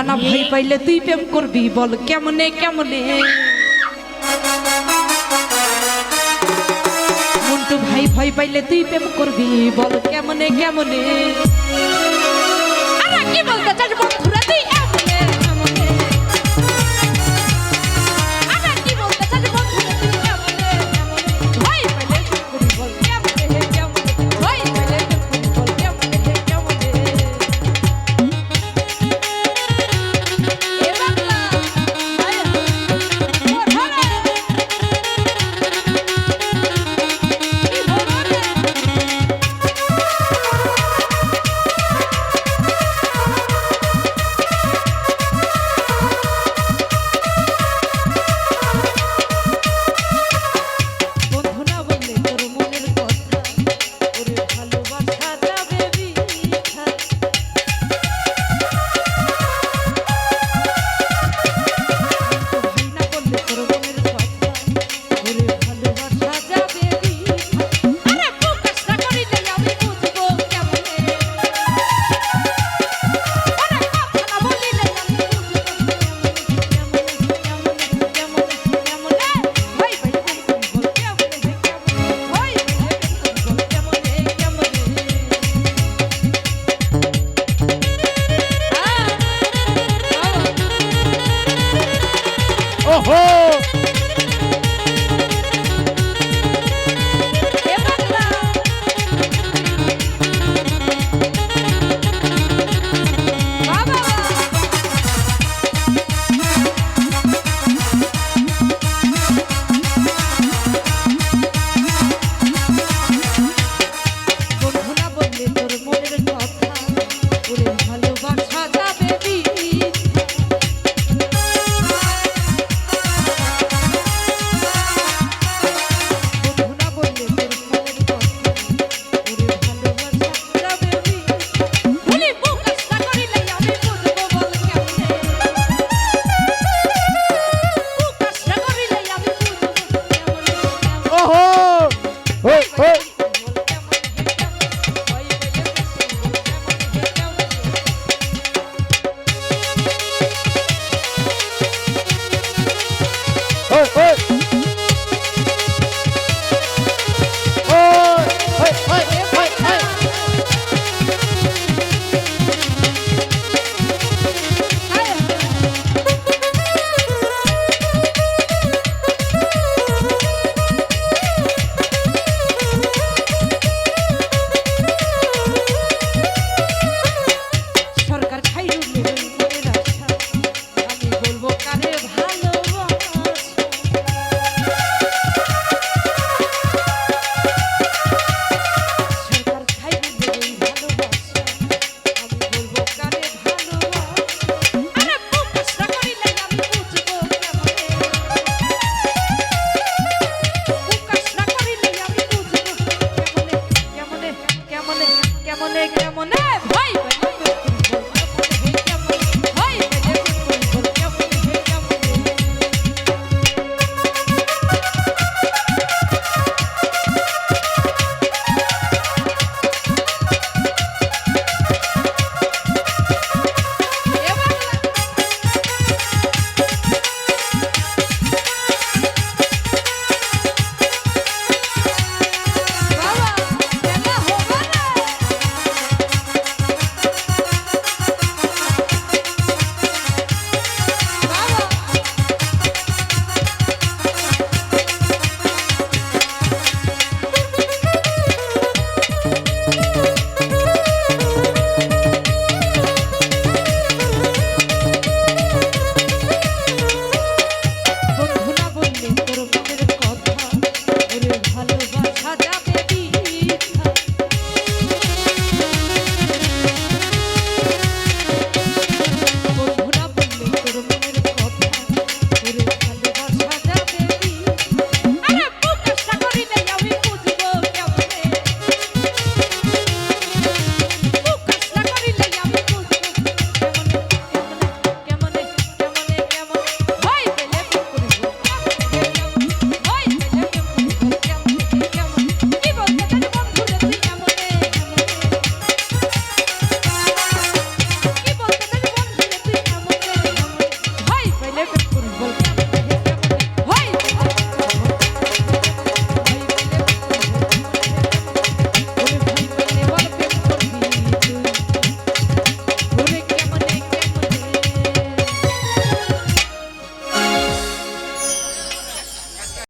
রানা ভাই পাইলে তুই প্রেম করবি বল কেমনে কেমনে? মন্টু ভাই ভয় পাইলে তুই প্রেম করবি বল কেমনে কেমনে? কি বলতে চাস বন্ধুরা?